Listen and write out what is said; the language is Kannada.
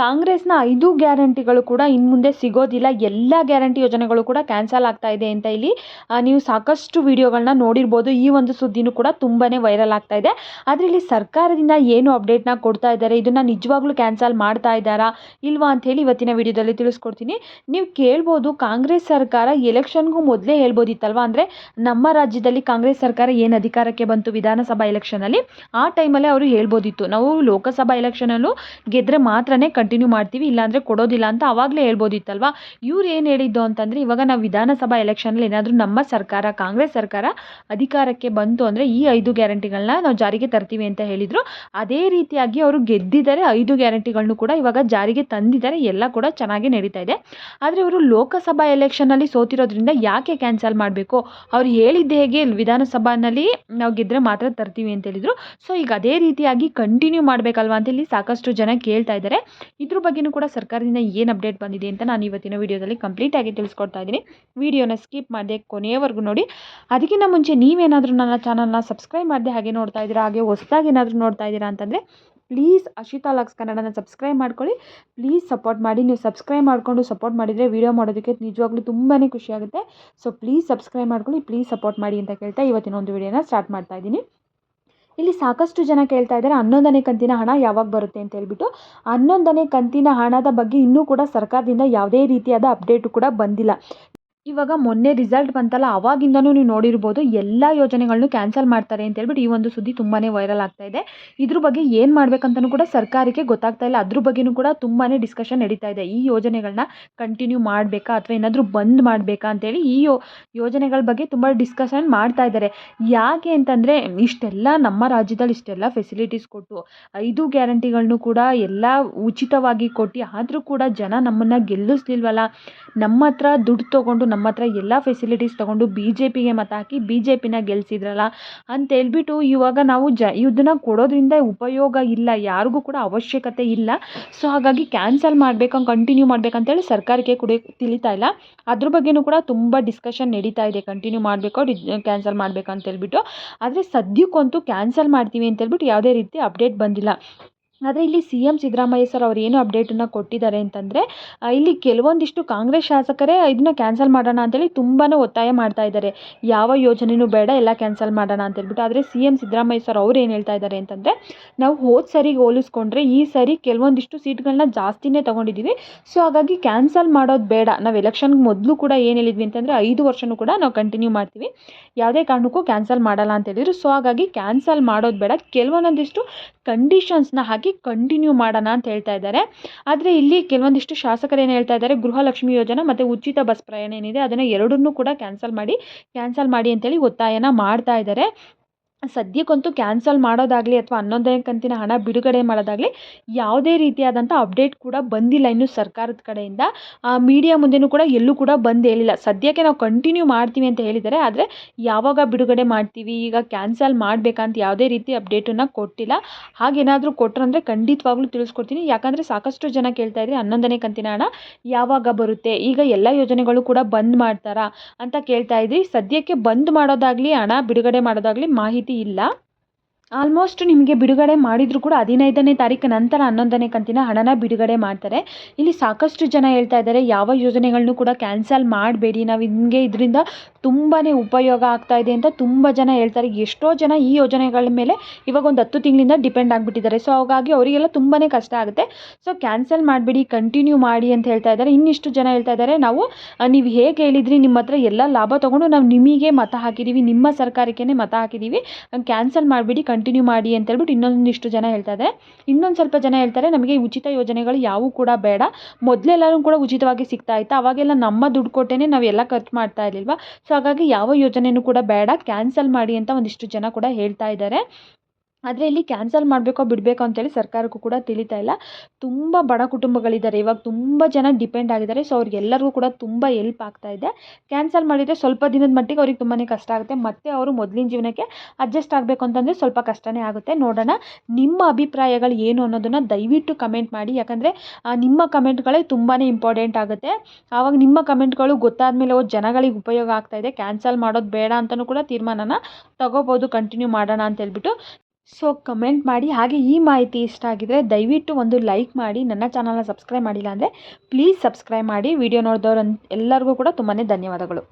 ಕಾಂಗ್ರೆಸ್ನ ಐದು ಗ್ಯಾರಂಟಿಗಳು ಕೂಡ ಇನ್ನು ಮುಂದೆ ಸಿಗೋದಿಲ್ಲ. ಎಲ್ಲ ಗ್ಯಾರಂಟಿ ಯೋಜನೆಗಳು ಕೂಡ ಕ್ಯಾನ್ಸಲ್ ಆಗ್ತಾ ಇದೆ ಅಂತ ಇಲ್ಲಿ ನೀವು ಸಾಕಷ್ಟು ವಿಡಿಯೋಗಳನ್ನ ನೋಡಿರ್ಬೋದು. ಈ ಒಂದು ಸುದ್ದಿನೂ ಕೂಡ ತುಂಬಾ ವೈರಲ್ ಆಗ್ತಾ ಇದೆ. ಆದರೆ ಇಲ್ಲಿ ಸರ್ಕಾರದಿಂದ ಏನು ಅಪ್ಡೇಟ್ನ ಕೊಡ್ತಾ ಇದ್ದಾರೆ? ಇದನ್ನು ನಿಜವಾಗ್ಲೂ ಕ್ಯಾನ್ಸಲ್ ಮಾಡ್ತಾ ಇದ್ದಾರಾ? ಇಲ್ವಾ ಅಂತ ಹೇಳಿ ಇವತ್ತಿನ ವಿಡಿಯೋದಲ್ಲಿ ತಿಳಿಸ್ಕೊಡ್ತೀನಿ. ನೀವು ಕೇಳ್ಬೋದು, ಕಾಂಗ್ರೆಸ್ ಸರ್ಕಾರ ಎಲೆಕ್ಷನ್ಗೂ ಮೊದಲೇ ಹೇಳ್ಬೋದಿತ್ತಲ್ವಾ? ಅಂದರೆ ನಮ್ಮ ರಾಜ್ಯದಲ್ಲಿ ಕಾಂಗ್ರೆಸ್ ಸರ್ಕಾರ ಏನು ಅಧಿಕಾರಕ್ಕೆ ಬಂತು? ವಿಧಾನಸಭಾ ಎಲೆಕ್ಷನಲ್ಲಿ ಆ ಟೈಮಲ್ಲೇ ಅವರು ಹೇಳ್ಬೋದಿತ್ತು. ನಾವು ಲೋಕಸಭಾ ಎಲೆಕ್ಷನಲ್ಲೂ ಗೆದ್ರೆ ಮಾತ್ರನೇ ಕಂಟಿನ್ಯೂ ಮಾಡ್ತೀವಿ, ಇಲ್ಲಾಂದರೆ ಕೊಡೋದಿಲ್ಲ ಅಂತ ಆವಾಗಲೇ ಹೇಳ್ಬೋದಿತ್ತಲ್ವ? ಇವ್ರು ಏನು ಹೇಳಿದ್ದು ಅಂತಂದರೆ, ಇವಾಗ ನಾವು ವಿಧಾನಸಭಾ ಎಲೆಕ್ಷನಲ್ಲಿ ಏನಾದರೂ ನಮ್ಮ ಸರ್ಕಾರ, ಕಾಂಗ್ರೆಸ್ ಸರ್ಕಾರ ಅಧಿಕಾರಕ್ಕೆ ಬಂತು ಅಂದರೆ ಈ ಐದು ಗ್ಯಾರಂಟಿಗಳನ್ನ ನಾವು ಜಾರಿಗೆ ತರ್ತೀವಿ ಅಂತ ಹೇಳಿದರು. ಅದೇ ರೀತಿಯಾಗಿ ಅವರು ಗೆದ್ದಿದ್ದಾರೆ, ಐದು ಗ್ಯಾರಂಟಿಗಳನ್ನು ಕೂಡ ಇವಾಗ ಜಾರಿಗೆ ತಂದಿದ್ದಾರೆ, ಎಲ್ಲ ಕೂಡ ಚೆನ್ನಾಗಿ ನಡೀತಾ ಇದೆ. ಆದರೆ ಇವರು ಲೋಕಸಭಾ ಎಲೆಕ್ಷನಲ್ಲಿ ಸೋತಿರೋದ್ರಿಂದ ಯಾಕೆ ಕ್ಯಾನ್ಸಲ್ ಮಾಡಬೇಕು? ಅವ್ರು ಹೇಳಿದ್ದೆ ಹೇಗೆ ವಿಧಾನಸಭಾನಲ್ಲಿ ನಾವು ಗೆದ್ದರೆ ಮಾತ್ರ ತರ್ತೀವಿ ಅಂತ ಹೇಳಿದರು. ಸೊ ಈಗ ಅದೇ ರೀತಿಯಾಗಿ ಕಂಟಿನ್ಯೂ ಮಾಡಬೇಕಲ್ವಾ ಅಂತ ಇಲ್ಲಿ ಸಾಕಷ್ಟು ಜನ ಕೇಳ್ತಾ ಇದ್ದಾರೆ. ಇದ್ರ ಬಗ್ಗೆನೂ ಕೂಡ ಸರ್ಕಾರದಿಂದ ಏನು ಅಪ್ಡೇಟ್ ಬಂದಿದೆ ಅಂತ ನಾನು ಇವತ್ತಿನ ವಿಡಿಯೋದಲ್ಲಿ ಕಂಪ್ಲೀಟಾಗಿ ತಿಳಿಸ್ಕೊಡ್ತಾ ಇದ್ದೀನಿ. ವೀಡಿಯೋನ ಸ್ಕಿಪ್ ಮಾಡದೆ ಕೊನೆಯವರೆಗೂ ನೋಡಿ. ಅದಕ್ಕಿಂತ ಮುಂಚೆ ನೀವೇನಾದರೂ ನನ್ನ ಚಾನಲ್ನ ಸಬ್ಸ್ಕ್ರೈಬ್ ಮಾಡಿದೆ ಹಾಗೆ ನೋಡ್ತಾ ಇದ್ದೀರಾ, ಹಾಗೆ ಹೊಸದಾಗಿ ಏನಾದರೂ ನೋಡ್ತಾ ಇದ್ದೀರಾ ಅಂತಂದರೆ ಪ್ಲೀಸ್ ಅಶಿತಾ ಲಾಕ್ಸ್ ಕನ್ನಡನ ಸಬ್ಸ್ಕ್ರೈಬ್ ಮಾಡ್ಕೊಳ್ಳಿ. ಪ್ಲೀಸ್ ಸಪೋರ್ಟ್ ಮಾಡಿ. ನೀವು ಸಬ್ಸ್ಕ್ರೈಬ್ ಮಾಡಿಕೊಂಡು ಸಪೋರ್ಟ್ ಮಾಡಿದರೆ ವೀಡಿಯೋ ಮಾಡೋದಕ್ಕೆ ನಿಜವಾಗ್ಲೂ ತುಂಬಾ ಖುಷಿಯಾಗುತ್ತೆ ಸೊ ಪ್ಲೀಸ್ ಸಬ್ಸ್ಕ್ರೈಬ್ ಮಾಡ್ಕೊಳ್ಳಿ ಪ್ಲೀಸ್ ಸಪೋರ್ಟ್ ಮಾಡಿ ಅಂತ ಕೇಳ್ತಾ ಇವತ್ತಿನ ಒಂದು ವಿಡಿಯೋನ ಸ್ಟಾರ್ಟ್ ಮಾಡ್ತಾ ಇದ್ದೀನಿ. ಇಲ್ಲಿ ಸಾಕಷ್ಟು ಜನ ಕೇಳ್ತಾ ಇದ್ದಾರೆ, ಹನ್ನೊಂದನೇ ಕಂತಿನ ಹಣ ಯಾವಾಗ ಬರುತ್ತೆ ಅಂತ ಹೇಳ್ಬಿಟ್ಟು. ಹನ್ನೊಂದನೇ ಕಂತಿನ ಹಣದ ಬಗ್ಗೆ ಇನ್ನೂ ಕೂಡ ಸರ್ಕಾರದಿಂದ ಯಾವುದೇ ರೀತಿಯಾದ ಅಪ್ಡೇಟು ಕೂಡ ಬಂದಿಲ್ಲ. ಇವಾಗ ಮೊನ್ನೆ ರಿಸಲ್ಟ್ ಬಂತಲ್ಲ, ಅವಾಗಿಂದನೂ ನೀವು ನೋಡಿರ್ಬೋದು ಎಲ್ಲ ಯೋಜನೆಗಳನ್ನು ಕ್ಯಾನ್ಸಲ್ ಮಾಡ್ತಾರೆ ಅಂತ ಹೇಳ್ಬಿಟ್ಟು ಈ ಒಂದು ಸುದ್ದಿ ತುಂಬಾ ವೈರಲ್ ಆಗ್ತಾ ಇದೆ. ಇದ್ರ ಬಗ್ಗೆ ಏನು ಮಾಡ್ಬೇಕಂತನೂ ಕೂಡ ಸರ್ಕಾರಕ್ಕೆ ಗೊತ್ತಾಗ್ತಾ ಇಲ್ಲ. ಅದ್ರ ಬಗ್ಗೆನೂ ಕೂಡ ತುಂಬಾ ಡಿಸ್ಕಷನ್ ನಡೀತಾ ಇದೆ. ಈ ಯೋಜನೆಗಳನ್ನ ಕಂಟಿನ್ಯೂ ಮಾಡಬೇಕಾ ಅಥವಾ ಏನಾದರೂ ಬಂದ್ ಮಾಡಬೇಕಾ ಅಂತೇಳಿ ಈ ಯೋಜನೆಗಳ ಬಗ್ಗೆ ತುಂಬ ಡಿಸ್ಕಷನ್ ಮಾಡ್ತಾ ಇದ್ದಾರೆ. ಯಾಕೆ ಅಂತಂದರೆ, ಇಷ್ಟೆಲ್ಲ ನಮ್ಮ ರಾಜ್ಯದಲ್ಲಿ ಇಷ್ಟೆಲ್ಲ ಫೆಸಿಲಿಟೀಸ್ ಕೊಟ್ಟು, ಐದು ಗ್ಯಾರಂಟಿಗಳನ್ನು ಕೂಡ ಎಲ್ಲ ಉಚಿತವಾಗಿ ಕೊಟ್ಟು, ಆದರೂ ಕೂಡ ಜನ ನಮ್ಮನ್ನು ಗೆಲ್ಲಿಸ್ಲಿಲ್ವಲ್ಲ, ನಮ್ಮ ಹತ್ರ ದುಡ್ಡು ತೊಗೊಂಡು ನಮ್ಮ ಹತ್ರ ಎಲ್ಲ ಫೆಸಿಲಿಟೀಸ್ ತೊಗೊಂಡು ಬಿ ಜೆ ಪಿಗೆ ಮತ ಹಾಕಿ ಬಿ ಜೆ ಪಿನ ಗೆಲ್ಸಿದ್ರಲ್ಲ ಅಂತೇಳ್ಬಿಟ್ಟು ಇವಾಗ ನಾವು ಜ ಇದನ್ನ ಕೊಡೋದ್ರಿಂದ ಉಪಯೋಗ ಇಲ್ಲ, ಯಾರಿಗೂ ಕೂಡ ಅವಶ್ಯಕತೆ ಇಲ್ಲ. ಸೊ ಹಾಗಾಗಿ ಕ್ಯಾನ್ಸಲ್ ಮಾಡಬೇಕು ಕಂಟಿನ್ಯೂ ಮಾಡ್ಬೇಕಂತೇಳಿ ಸರ್ಕಾರಕ್ಕೆ ಕೂಡ ತಿಳಿತಾ ಇಲ್ಲ. ಅದ್ರ ಬಗ್ಗೆನೂ ಕೂಡ ತುಂಬ ಡಿಸ್ಕಷನ್ ನಡೀತಾ ಇದೆ. ಕಂಟಿನ್ಯೂ ಮಾಡಬೇಕೋ ಕ್ಯಾನ್ಸಲ್ ಮಾಡಬೇಕಂತ ಹೇಳ್ಬಿಟ್ಟು. ಆದರೆ ಸದ್ಯಕ್ಕಂತೂ ಕ್ಯಾನ್ಸಲ್ ಮಾಡ್ತೀವಿ ಅಂತ ಹೇಳ್ಬಿಟ್ಟು ಯಾವುದೇ ರೀತಿ ಅಪ್ಡೇಟ್ ಬಂದಿಲ್ಲ. ಆದರೆ ಇಲ್ಲಿ ಸಿ ಎಂ ಸಿದ್ದರಾಮಯ್ಯ ಸರ್ ಅವ್ರು ಏನು ಅಪ್ಡೇಟನ್ನು ಕೊಟ್ಟಿದ್ದಾರೆ ಅಂತಂದರೆ ಇಲ್ಲಿ ಕೆಲವೊಂದಿಷ್ಟು ಕಾಂಗ್ರೆಸ್ ಶಾಸಕರೇ ಇದನ್ನ ಕ್ಯಾನ್ಸಲ್ ಮಾಡೋಣ ಅಂತೇಳಿ ತುಂಬಾ ಒತ್ತಾಯ ಮಾಡ್ತಾ ಇದ್ದಾರೆ. ಯಾವ ಯೋಜನೆಯೂ ಬೇಡ, ಎಲ್ಲ ಕ್ಯಾನ್ಸಲ್ ಮಾಡೋಣ ಅಂತ ಹೇಳ್ಬಿಟ್ಟು. ಆದರೆ ಸಿ ಎಂ ಸಿದ್ದರಾಮಯ್ಯ ಸರ್ ಅವ್ರು ಏನು ಹೇಳ್ತಾ ಇದ್ದಾರೆ ಅಂತಂದರೆ, ನಾವು ಹೋದ ಸರಿಗೆ ಹೋಲಿಸ್ಕೊಂಡ್ರೆ ಈ ಸರಿ ಕೆಲವೊಂದಿಷ್ಟು ಸೀಟ್ಗಳನ್ನ ಜಾಸ್ತಿನೇ ತೊಗೊಂಡಿದ್ದೀವಿ ಸೊ, ಹಾಗಾಗಿ ಕ್ಯಾನ್ಸಲ್ ಮಾಡೋದು ಬೇಡ. ನಾವು ಎಲೆಕ್ಷನ್ಗೆ ಮೊದಲು ಕೂಡ ಏನು ಹೇಳಿದ್ವಿ ಅಂತಂದರೆ, ಐದು ವರ್ಷವೂ ಕೂಡ ನಾವು ಕಂಟಿನ್ಯೂ ಮಾಡ್ತೀವಿ. ಯಾವುದೇ ಕಾರಣಕ್ಕೂ ಕ್ಯಾನ್ಸಲ್ ಮಾಡಲ್ಲ ಅಂತ ಹೇಳಿದ್ರು. ಸೊ, ಹಾಗಾಗಿ ಕ್ಯಾನ್ಸಲ್ ಮಾಡೋದು ಬೇಡ. ಕೆಲವೊಂದಿಷ್ಟು ಕಂಡೀಷನ್ಸ್ನ ಹಾಕಿ ಕಂಟಿನ್ಯೂ ಮಾಡೋಣ ಅಂತ ಹೇಳ್ತಾ ಇದ್ದಾರೆ. ಆದರೆ ಇಲ್ಲಿ ಕೆಲವೊಂದಿಷ್ಟು ಶಾಸಕರು ಏನು ಹೇಳ್ತಾ ಇದ್ದಾರೆ? ಗೃಹಲಕ್ಷ್ಮಿ ಯೋಜನೆ ಮತ್ತು ಉಚಿತ ಬಸ್ ಪ್ರಯಾಣ ಏನಿದೆ, ಅದನ್ನು ಎರಡನ್ನೂ ಕೂಡ ಕ್ಯಾನ್ಸಲ್ ಮಾಡಿ ಕ್ಯಾನ್ಸಲ್ ಮಾಡಿ ಅಂತೇಳಿ ಒತ್ತಾಯನ ಮಾಡ್ತಾ ಇದ್ದಾರೆ. ಸದ್ಯಕ್ಕಂತೂ ಕ್ಯಾನ್ಸಲ್ ಮಾಡೋದಾಗಲಿ ಅಥವಾ ಹನ್ನೊಂದನೇ ಕಂತಿನ ಹಣ ಬಿಡುಗಡೆ ಮಾಡೋದಾಗಲಿ ಯಾವುದೇ ರೀತಿಯಾದಂಥ ಅಪ್ಡೇಟ್ ಕೂಡ ಬಂದಿಲ್ಲ ಇನ್ನು ಸರ್ಕಾರದ ಕಡೆಯಿಂದ. ಮೀಡಿಯಾ ಮುಂದೆನೂ ಕೂಡ ಎಲ್ಲೂ ಕೂಡ ಬಂದು ಹೇಳಿಲ್ಲ ಸದ್ಯಕ್ಕೆ ನಾವು ಕಂಟಿನ್ಯೂ ಮಾಡ್ತೀವಿ ಅಂತ ಹೇಳಿದ್ದಾರೆ. ಆದರೆ ಯಾವಾಗ ಬಿಡುಗಡೆ ಮಾಡ್ತೀವಿ? ಈಗ ಕ್ಯಾನ್ಸಲ್ ಮಾಡಬೇಕಂತ ಯಾವುದೇ ರೀತಿ ಅಪ್ಡೇಟನ್ನು ಕೊಟ್ಟಿಲ್ಲ. ಹಾಗೇನಾದರೂ ಕೊಟ್ಟರು ಅಂದರೆ ಖಂಡಿತವಾಗ್ಲೂ ತಿಳಿಸ್ಕೊಡ್ತೀನಿ. ಯಾಕಂದರೆ ಸಾಕಷ್ಟು ಜನ ಕೇಳ್ತಾ ಇದ್ರೆ ಹನ್ನೊಂದನೇ ಕಂತಿನ ಹಣ ಯಾವಾಗ ಬರುತ್ತೆ? ಈಗ ಎಲ್ಲ ಯೋಜನೆಗಳು ಕೂಡ ಬಂದ್ ಮಾಡ್ತಾರಾ ಅಂತ ಕೇಳ್ತಾ ಇದ್ರಿ. ಸದ್ಯಕ್ಕೆ ಬಂದ್ ಮಾಡೋದಾಗಲಿ, ಹಣ ಬಿಡುಗಡೆ ಮಾಡೋದಾಗಲಿ ಮಾಹಿತಿ ಇಲ್ಲ. ಆಲ್ಮೋಸ್ಟ್ ನಿಮಗೆ ಬಿಡುಗಡೆ ಮಾಡಿದರೂ ಕೂಡ ಹದಿನೈದನೇ ತಾರೀಕು ನಂತರ ಹನ್ನೊಂದನೇ ಕಂತಿನ ಹಣನ ಬಿಡುಗಡೆ ಮಾಡ್ತಾರೆ. ಇಲ್ಲಿ ಸಾಕಷ್ಟು ಜನ ಹೇಳ್ತಾ ಇದ್ದಾರೆ, ಯಾವ ಯೋಜನೆಗಳನ್ನೂ ಕೂಡ ಕ್ಯಾನ್ಸಲ್ ಮಾಡಬೇಡಿ. ನಾವು ನಿಮಗೆ ಇದರಿಂದ ತುಂಬಾ ಉಪಯೋಗ ಆಗ್ತಾ ಇದೆ ಅಂತ ತುಂಬ ಜನ ಹೇಳ್ತಾರೆ. ಎಷ್ಟೋ ಜನ ಈ ಯೋಜನೆಗಳ ಮೇಲೆ ಇವಾಗ ಒಂದು ಹತ್ತು ತಿಂಗಳಿಂದ ಡಿಪೆಂಡ್ ಆಗಿಬಿಟ್ಟಿದ್ದಾರೆ. ಸೊ ಹಾಗಾಗಿ ಅವರಿಗೆಲ್ಲ ತುಂಬಾ ಕಷ್ಟ ಆಗುತ್ತೆ. ಸೊ ಕ್ಯಾನ್ಸಲ್ ಮಾಡಿಬಿಡಿ ಕಂಟಿನ್ಯೂ ಮಾಡಿ ಅಂತ ಹೇಳ್ತಾ ಇದ್ದಾರೆ. ಇನ್ನಿಷ್ಟು ಜನ ಹೇಳ್ತಾ ಇದ್ದಾರೆ, ನಾವು ನೀವು ಹೇಗೆ ಹೇಳಿದ್ರಿ ನಿಮ್ಮ ಹತ್ರ ಎಲ್ಲ ಲಾಭ ತೊಗೊಂಡು ನಾವು ನಿಮಗೆ ಮತ ಹಾಕಿದ್ದೀವಿ ನಿಮ್ಮ ಸರ್ಕಾರಕ್ಕೇ ಮತ ಹಾಕಿದ್ದೀವಿ ಕ್ಯಾನ್ಸಲ್ ಮಾಡಿಬಿಡಿ ಕಂಟಿನ್ಯೂ ಮಾಡಿ ಅಂತ ಹೇಳ್ಬಿಟ್ಟು ಇನ್ನೊಂದಿಷ್ಟು ಜನ ಹೇಳ್ತಾ ಇದ್ದಾರೆ. ಇನ್ನೊಂದು ಸ್ವಲ್ಪ ಜನ ಹೇಳ್ತಾರೆ, ನಮಗೆ ಉಚಿತ ಯೋಜನೆಗಳು ಯಾವುವು ಕೂಡ ಬೇಡ. ಮೊದಲೆಲ್ಲರೂ ಕೂಡ ಉಚಿತವಾಗಿ ಸಿಗ್ತಾ ಇತ್ತು. ಅವಾಗೆಲ್ಲ ನಮ್ಮ ದುಡ್ಡು ಕೊಟ್ಟೇ ನಾವೆಲ್ಲ ಖರ್ಚು ಮಾಡ್ತಾ ಇರಲಿಲ್ವಾ? ಸೊ ಹಾಗಾಗಿ ಯಾವ ಯೋಜನೆಯೂ ಕೂಡ ಬೇಡ. ಕ್ಯಾನ್ಸಲ್ ಮಾಡಿ ಅಂತ ಒಂದಿಷ್ಟು ಜನ ಕೂಡ ಹೇಳ್ತಾ ಇದ್ದಾರೆ. ಆದರೆ ಇಲ್ಲಿ ಕ್ಯಾನ್ಸಲ್ ಮಾಡಬೇಕೋ ಬಿಡಬೇಕೋ ಅಂತೇಳಿ ಸರ್ಕಾರಕ್ಕೂ ಕೂಡ ತಿಳಿತಾ ಇಲ್ಲ. ತುಂಬ ಬಡ ಕುಟುಂಬಗಳಿದ್ದಾರೆ. ಇವಾಗ ತುಂಬ ಜನ ಡಿಪೆಂಡ್ ಆಗಿದ್ದಾರೆ. ಸೊ ಅವ್ರಿಗೆಲ್ಲರಿಗೂ ಕೂಡ ತುಂಬ ಎಲ್ಪ್ ಆಗ್ತಾ ಇದೆ. ಕ್ಯಾನ್ಸಲ್ ಮಾಡಿದರೆ ಸ್ವಲ್ಪ ದಿನದ ಮಟ್ಟಿಗೆ ಅವ್ರಿಗೆ ತುಂಬಾ ಕಷ್ಟ ಆಗುತ್ತೆ. ಮತ್ತೆ ಅವರು ಮೊದಲಿನ ಜೀವನಕ್ಕೆ ಅಡ್ಜಸ್ಟ್ ಆಗಬೇಕು ಅಂತಂದರೆ ಸ್ವಲ್ಪ ಕಷ್ಟನೇ ಆಗುತ್ತೆ. ನೋಡೋಣ ನಿಮ್ಮ ಅಭಿಪ್ರಾಯಗಳು ಏನು ಅನ್ನೋದನ್ನು ದಯವಿಟ್ಟು ಕಮೆಂಟ್ ಮಾಡಿ. ಯಾಕಂದರೆ ನಿಮ್ಮ ಕಮೆಂಟ್ಗಳೇ ತುಂಬಾ ಇಂಪಾರ್ಟೆಂಟ್ ಆಗುತ್ತೆ. ಆವಾಗ ನಿಮ್ಮ ಕಮೆಂಟ್ಗಳು ಗೊತ್ತಾದ ಮೇಲೆ ಜನಗಳಿಗೆ ಉಪಯೋಗ ಆಗ್ತಾ ಇದೆ. ಕ್ಯಾನ್ಸಲ್ ಮಾಡೋದು ಬೇಡ ಅಂತಲೂ ಕೂಡ ತೀರ್ಮಾನನ ತಗೋಬೋದು. ಕಂಟಿನ್ಯೂ ಮಾಡೋಣ ಅಂತ ಹೇಳ್ಬಿಟ್ಟು ಸೊ ಕಮೆಂಟ್ ಮಾಡಿ. ಹಾಗೆ ಈ ಮಾಹಿತಿ ಇಷ್ಟ ಆಗಿದ್ರೆ ದಯವಿಟ್ಟು ಒಂದು ಲೈಕ್ ಮಾಡಿ. ನನ್ನ ಚಾನಲ್ನ ಸಬ್ಸ್ಕ್ರೈಬ್ ಮಾಡಿಲ್ಲ ಅಂದರೆ ಪ್ಲೀಸ್ ಸಬ್ಸ್ಕ್ರೈಬ್ ಮಾಡಿ. ವಿಡಿಯೋ ನೋಡಿದವ್ರು ಎಲ್ಲರಿಗೂ ಕೂಡ ತುಂಬಾ ಧನ್ಯವಾದಗಳು.